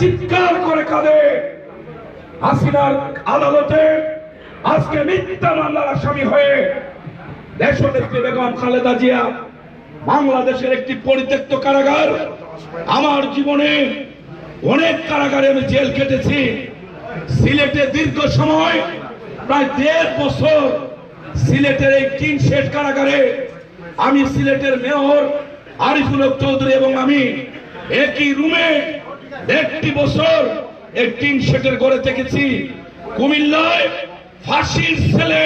চিৎকার করে কাঁদে। হাসিনার আদালতে আজকে মিথ্যা মামলার আসামি হয়ে দেশনেত্রী বেগম খালেদা জিয়া বাংলাদেশের একটি পরিত্যক্ত কারাগার, আমার জীবনে অনেক কারাগারে আমি জেল কেটেছি সিলেটে দীর্ঘ সময়, প্রায় দেড় বছর সিলেটের এই টিন শেড কারাগারে আমি সিলেটের মেয়র আরিফুল চৌধুরী এবং আমি একই রুমে একটি বছর এই টিন শেডের ঘরে থেকেছি কুমিল্লায় ফাঁসির ছেলে।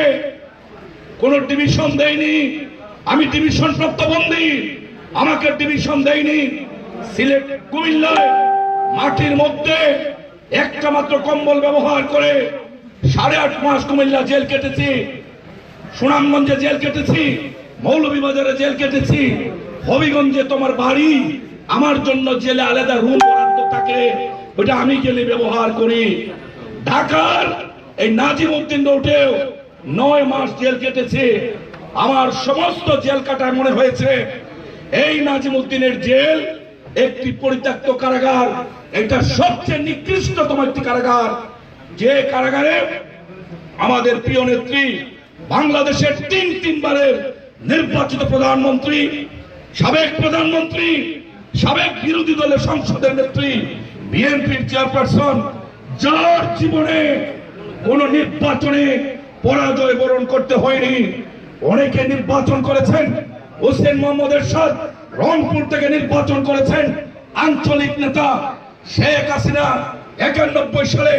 কোন ডিভিশন দেয়নি। আমি ডিভিশন প্রাপ্ত বন্দী আমাকে ডিভিশন দেয়নি। সিলেট কুমিল্লায় মাটির মধ্যে একটা মাত্র কম্বল ব্যবহার করে সাড়ে আট মাস কুমিল্লা জেল কেটেছি। সুনামগঞ্জে জেল কেটেছি। মৌলভীবাজারে জেল কেটেছি। হবিগঞ্জে তোমার বাড়ি। আমার জন্য জেলে আলাদা রুম থাকে ওটা আমি গেলে ব্যবহার করি। ঢাকার এই নাজিম উদ্দিন রোডেও নয় মাস জেল কেটেছে। আমার সমস্ত জেল কাটায় মনে হয়েছে, এই নাজিম উদ্দিনের জেল একটি পরিত্যক্ত কারাগার, এটা সবচেয়ে নিকৃষ্টতম একটি কারাগার। যে কারাগারে আমাদের প্রিয় নেত্রী, বাংলাদেশের তিন তিনবারের নির্বাচিত প্রধানমন্ত্রী, সাবেক প্রধানমন্ত্রী সাবেক বিরোধী দলের সংসদের নেত্রী, বিএনপির চেয়ারপারসন, যার জীবনে কোন নির্বাচনে পরাজয় বরণ করতে হয়নি। অনেকে নির্বাচন করেছেন, হোসেন মোহাম্মদ এরশাদ রংপুর থেকে নির্বাচন করেছেন আঞ্চলিক নেতা শেখ হাসিনা। একানব্বই সালে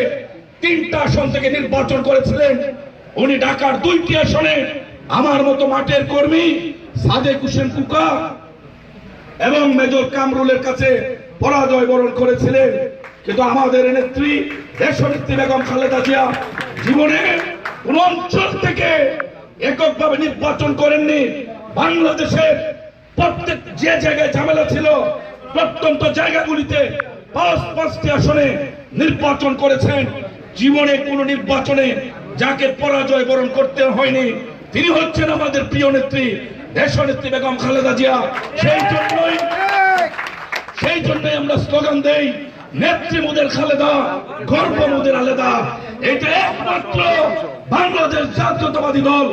তিনটা আসন থেকে নির্বাচন করেছিলেন। উনি ঢাকার দুইটি আসনে আমার মতো মাঠের কর্মী সাদেক হোসেন কুকা এবং মেজর কামরুলের কাছে পরাজয় বরণ করেছিলেন। কিন্তু আমাদের নেত্রী, দেশনেত্রী বেগম খালেদা জিয়া জীবনে কোন অঞ্চল থেকে এককভাবে নির্বাচন করেননি। বাংলাদেশের প্রত্যেক যে জায়গায় ঝামেলা ছিল, প্রত্যন্ত জায়গাগুলিতে পাঁচ পাঁচটি আসনে নির্বাচন করেছেন। জীবনে কোন নির্বাচনে যাকে পরাজয় বরণ করতে হয়নি, তিনি হচ্ছেন আমাদের প্রিয় নেত্রী দেশনেত্রী বেগম খালেদা জিয়া, সেই জন্যই সেই জন্যই আমরা স্লোগান দেই, নেত্রী মোদের খালেদা, গর্ব মোদের আলেদা। এটা একমাত্র বাংলাদেশ জাতীয়তাবাদী দল।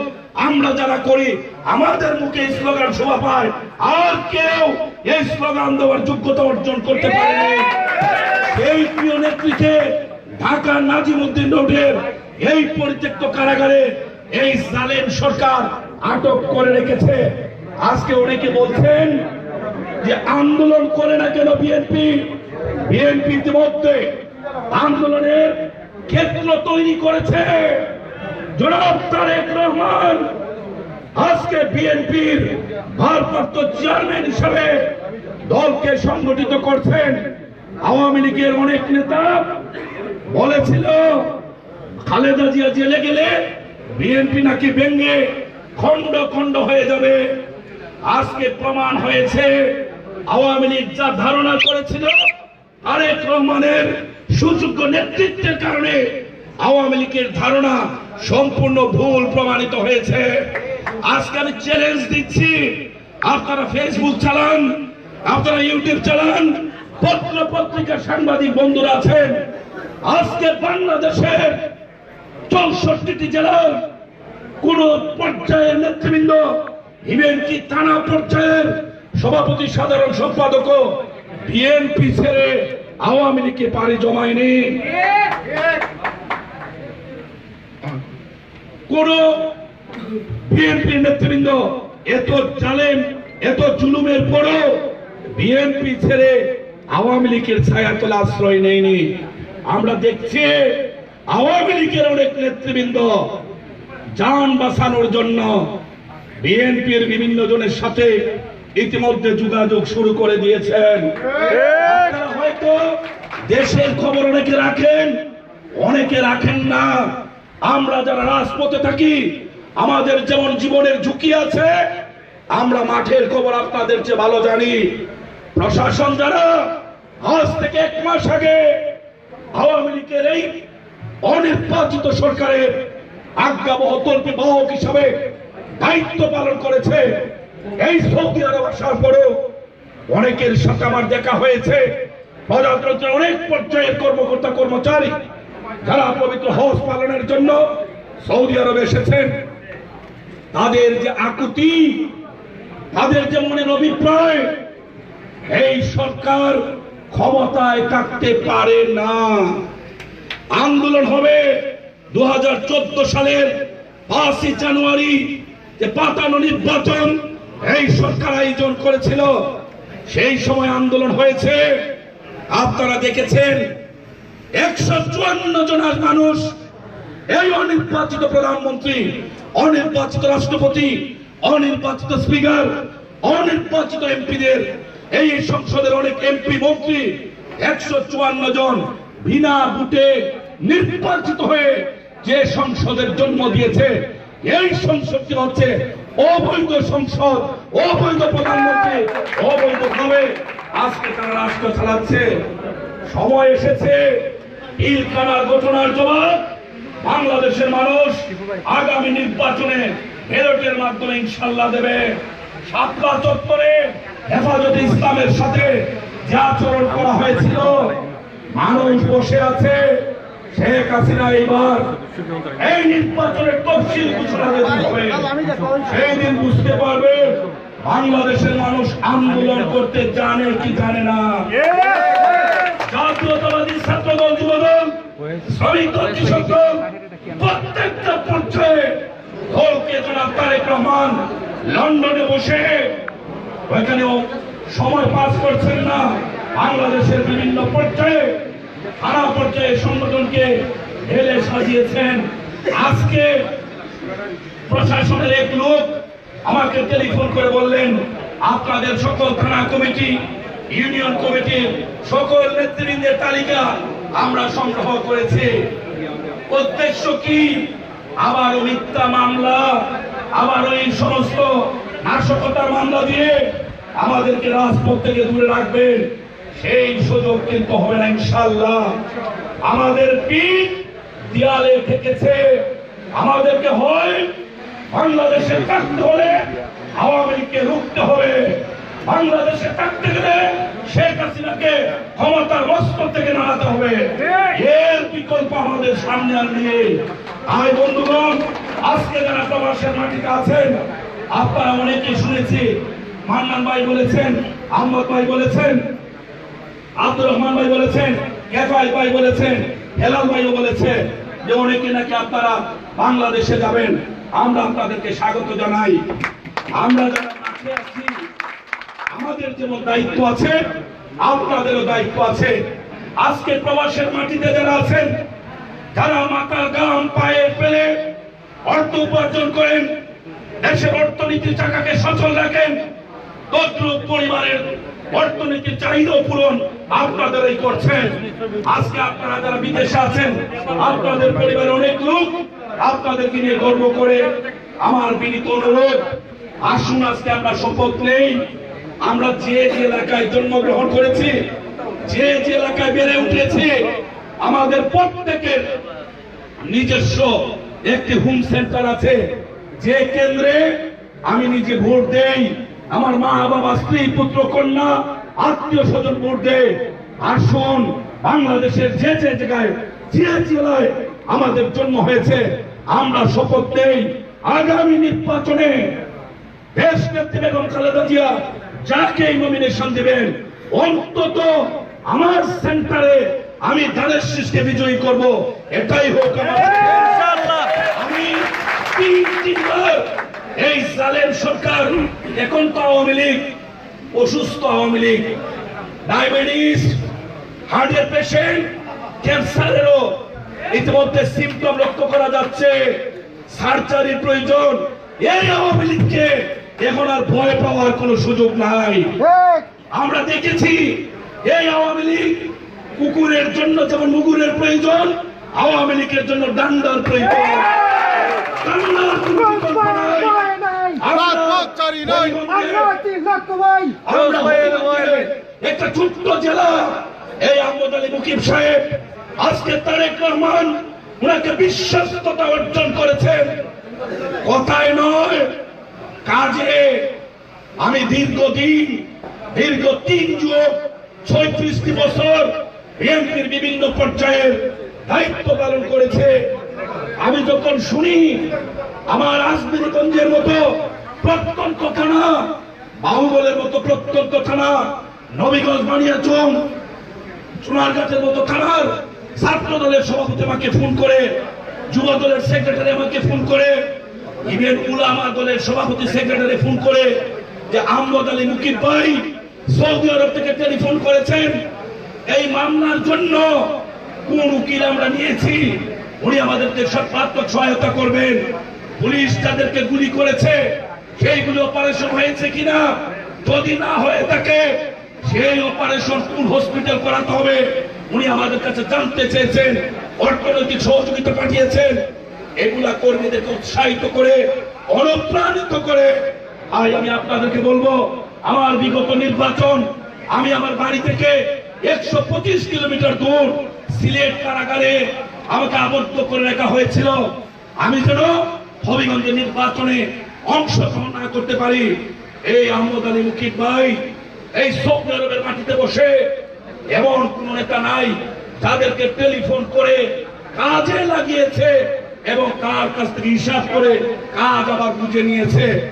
আমরা যারা করি, আমাদের মুখে স্লোগান শোভা পায়। আর কেউ এই স্লোগান দেওয়ার যোগ্যতা অর্জন করতে পারেনি এই প্রিয় নেত্রীকে ঢাকা নাজিমুদ্দিন রোডের এই পরিত্যক্ত কারাগারে এই জালেম সরকার আটক করে রেখেছে। আজকে অনেকে বলছেন যে আন্দোলন করে না কেন বিএনপি বিএনপি ইতিমধ্যে আন্দোলনের ক্ষেত্র তৈরি করেছে। জনাব তারেক রহমান, আজকে বিএনপির ভারপ্রাপ্ত চেয়ারম্যান হিসাবে দলকে সংগঠিত করছেন। আওয়ামী লীগের অনেক নেতা বলেছিল, খালেদা জিয়া জেলে গেলে বিএনপি নাকি ভেঙ্গে খন্ড খন্ড হয়ে যাবে। আজকে প্রমাণ হয়েছে, আওয়ামী লীগ যা ধারণা করেছিল আরেক রহমানের সুযোগ্য নেতৃত্বের কারণে আওয়ামী লীগের ধারণা সম্পূর্ণ ভুল প্রমাণিত হয়েছে। আজকে আমি চ্যালেঞ্জ দিচ্ছি। আপনারা ফেসবুক চালান, আপনারা ইউটিউব চালান পত্র পত্রিকার সাংবাদিক বন্ধুরা আছেন। আজকে বাংলাদেশের চৌষট্টিটি জেলার কোন পর্যায়ের নেতৃবৃন্দ ইভেন কি থানা পর্যায়ের সভাপতি সাধারণ সম্পাদক বিএনপি ছেড়ে আওয়ামী লীগকে পাড়ি জমায়নি। কোন বিএনপি নেতৃবৃন্দ এত জালেম, এত জুলুমের পরও বিএনপি ছেড়ে আওয়ামী লীগের ছায়া তোলা আশ্রয় নেয়নি। আমরা দেখছি আওয়ামী লীগের অনেক নেতৃবৃন্দ যান বাঁচানোর জন্য বিএনপির বিভিন্ন জনের সাথে ইতিমধ্যে যোগাযোগ শুরু করে দিয়েছেন। হয়তো দেশের খবর অনেকে রাখেন অনেকে রাখেন না। আমরা যারা রাজপথে থাকি আমাদের যেমন জীবনের ঝুঁকি আছে আমরা মাঠের খবর আপনাদের চেয়ে ভালো জানি। প্রশাসন যারা আজ থেকে এক মাস আগে আওয়ামী লীগের এই অনির্বাচিত সরকারের আজ্ঞাবহ তল্পে বাহক হিসাবে দায়িত্ব পালন করেছে। এই সৌদি আরব আসার পরেও অনেকের সাথে আমার দেখা হয়েছে। প্রজাতন্ত্রের অনেক পর্যায়ের কর্মকর্তা, কর্মচারী যারা পবিত্র হজ পালনের জন্য সৌদি আরবে এসেছেন, তাদের যে আকুতি, তাদের যে মনের অভিপ্রায়, এই সরকার ক্ষমতায় থাকতে পারে না। আন্দোলন হবে। দু হাজার চোদ্দ সালের পাঁচই জানুয়ারি যে পাতানো নির্বাচন এই সরকার আয়োজন করেছিল, সেই সময় আন্দোলন হয়েছে। আপনারা দেখেছেন, একশো চুয়ান্ন জন মানুষ এই অনির্বাচিত প্রধানমন্ত্রী, অনির্বাচিত রাষ্ট্রপতি, অনির্বাচিত স্পিকার, অনির্বাচিত এমপিদের, এই সংসদের অনেক এমপি, মন্ত্রী, একশো চুয়ান্ন জন বিনা ভোটে নির্বাচিত হয়ে যে সংসদের জন্ম দিয়েছে, এই সংসদটি হচ্ছে অবৈধ সংসদ, অবৈধ প্রধানমন্ত্রী, অবৈধ ভাবে আজকে তারা রাষ্ট্র চালাচ্ছে। সময় এসেছে ইলকানার ঘটনার জবাব। বাংলাদেশের মানুষ আগামী নির্বাচনে ব্যালটের মাধ্যমে ইনশাল্লাহ দেবে। সাতটা চত্বরে হেফাজতে ইসলামের সাথে যে আচরণ করা হয়েছিল, মানুষ বসে আছে। শেখ হাসিনা এইবার এই নির্বাচনের তফসিল ঘোষণা হবে। সেই দিন বুঝতে পারবে বাংলাদেশের মানুষ আন্দোলন করতে জানে কি জানে না। জাতীয়তাবাদী ছাত্রদল যুবদল শ্রমিক দল কৃষক দল প্রত্যেকটা পর্যায়ে দলকে জনাব তারেক রহমান লন্ডনে বসে ওইখানেও সময় পাস করছেন না। বাংলাদেশের বিভিন্ন পর্যায়ে থানা পর্যায়ে সংগঠনকে ঢেলে সাজিয়েছেন। আজকে প্রশাসনের এক লোক আমাকে টেলিফোন করে বললেন, আপনাদের সকল থানা কমিটি, ইউনিয়ন কমিটি সকল নেতৃবৃন্দের তালিকা আমরা সংগ্রহ করেছি। উদ্দেশ্য কি? আবার মিথ্যা মামলা, আবার ওই সমস্ত নাশকতার মামলা দিয়ে আমাদেরকে রাজপথ থেকে দূরে রাখবেন। সেই সুযোগ কিন্তু হবে না ইনশাল্লাহ আমাদের পিঠ দেয়ালে ঠেকেছে আমাদেরকে হয় বাংলাদেশে থাকতে হলে আওয়ামী লীগকে রুখতে হবে। বাংলাদেশে থাকতে গেলে শেখ হাসিনাকে ক্ষমতার মস্ত থেকে নাড়াতে হবে। এর বিকল্প আমাদের সামনে আর নেই। আয় বন্ধুগণ, আজকে যারা প্রবাসের মাটিতে আছেন, আপনারা অনেকে শুনেছি। মান্নান ভাই বলেছেন, আহমদ ভাই বলেছেন আব্দুর রহমান ভাই বলেছেন কেফাই ভাই বলেছেন, হেলাল ভাইও বলেছেন যে অনেকে নাকি আপনারা বাংলাদেশে যাবেন। আমরা আপনাদেরকে স্বাগত জানাই। আমরা যারা আমাদের যেমন দায়িত্ব আছে, আপনাদেরও দায়িত্ব আছে। আজকে প্রবাসের মাটিতে যারা আছেন, যারা মাথার গাম পায়ে ফেলে অর্থ উপার্জন করেন, দেশের অর্থনীতির চাকাকে সচল রাখেন, তদ্রুপ পরিবারের অর্থনীতির চাহিদা পূরণ আপনাদেরই করছেন। আজকে আপনারা যারা বিদেশে আছেন, আপনাদের পরিবারের অনেক লোক আপনাদেরকে নিয়ে গর্ব করে আমার বিনীত অনুরোধ, আসুন আজকে আমরা শপথ নেই। আমরা যে যে এলাকায় জন্মগ্রহণ করেছি, যে যে এলাকায় বেড়ে উঠেছি, আমাদের প্রত্যেকের নিজস্ব একটি হোম সেন্টার আছে। যে কেন্দ্রে আমি নিজে ভোট দেই আমার মা বাবা স্ত্রী পুত্র কন্যা আত্মীয় স্বজন দেয় আসুন বাংলাদেশের যে যে জায়গায় যে জেলায় আমাদের জন্ম হয়েছে আমরা শপথ নেই। আগামী নির্বাচনে দেশ নেত্রী বেগম খালেদা জিয়া যাকে নমিনেশন দিবেন অন্তত আমার সেন্টারে আমি ধানের শীষকে বিজয়ী করব। এটাই হোক আমার আমি তিন তিনবার এই সালেম সরকার এখন তো আওয়ামী লীগ অসুস্থ আওয়ামী লীগ। ডায়াবেটিস হার্টের পেশেন্ট ক্যান্সারেরও ইতিমধ্যে সিমটম লক্ষ্য করা যাচ্ছে। সার্জারি প্রয়োজন। এই আওয়ামী লীগকে এখন আর ভয় পাওয়ার কোনো সুযোগ নাই। আমরা দেখেছি এই আওয়ামী লীগ কুকুরের জন্য যেমন মুগুরের প্রয়োজন আওয়ামী লীগের জন্য ডান্ডার প্রয়োজন। ডান্ডার কোনো বিকল্প নাই। আমরা রাজপথচারী নয়। হরিগঞ্জে আমরা হরিগঞ্জে একটা ছোট্ট জেলা। এই আহমদ আলী মুকিব সাহেব আজকে তারেক রহমান ওনাকে বিশ্বস্ততা অর্জন করেছেন। কথায় নয় কাজে আমি দীর্ঘদিন দীর্ঘ তিন যুগ ছয়ত্রিশটি বছর বিএনপির বিভিন্ন পর্যায়ের দায়িত্ব পালন করেছে। আমি যখন শুনি আমার রাজনীতিগঞ্জের মতো প্রত্যন্ত থানা বাহুবলের মতো প্রত্যন্ত থানা নবীগঞ্জ বানিয়া বানিয়াচং সোনারগাছের মতো থানার ছাত্র দলের সভাপতি আমাকে ফোন করে, যুব দলের সেক্রেটারি আমাকে ফোন করে, ইভেন উলামা দলের সভাপতি সেক্রেটারি ফোন করে যে আহমদ আলী মুকিব ভাই সৌদি আরব থেকে টেলিফোন করেছেন। এই মামলার জন্য কোন উকিল আমরা নিয়েছি? উনি আমাদেরকে সর্বাত্মক সহায়তা করবেন। পুলিশ তাদেরকে গুলি করেছে। সেইগুলি অপারেশন হয়েছে কিনা? যদি না হয়ে থাকে, সেই অপারেশন কোন হসপিটাল করাতে হবে? উনি আমাদের কাছে জানতে চেয়েছেন, অর্থনৈতিক সহযোগিতা পাঠিয়েছেন। এগুলা কর্মীদেরকে উৎসাহিত করে, অনুপ্রাণিত করে। আজ আমি আপনাদেরকে বলব, আমার বিগত নির্বাচন, আমি আমার বাড়ি থেকে একশো পঁচিশ কিলোমিটার দূর, সিলেট কারাগারে আমাকে আবদ্ধ করে রাখা হয়েছিল। আমি যেন হবিগঞ্জের নির্বাচনে অংশগ্রহণ না করতে পারি। এই আহমদ আলী মুকিব ভাই এই সৌদি আরবের মাটিতে বসে এমন কোন নেতা নাই তাদেরকে টেলিফোন করে কাজে লাগিয়েছে এবং কার কাছ থেকে হিসাব করে কাজ আবার বুঝে নিয়েছে।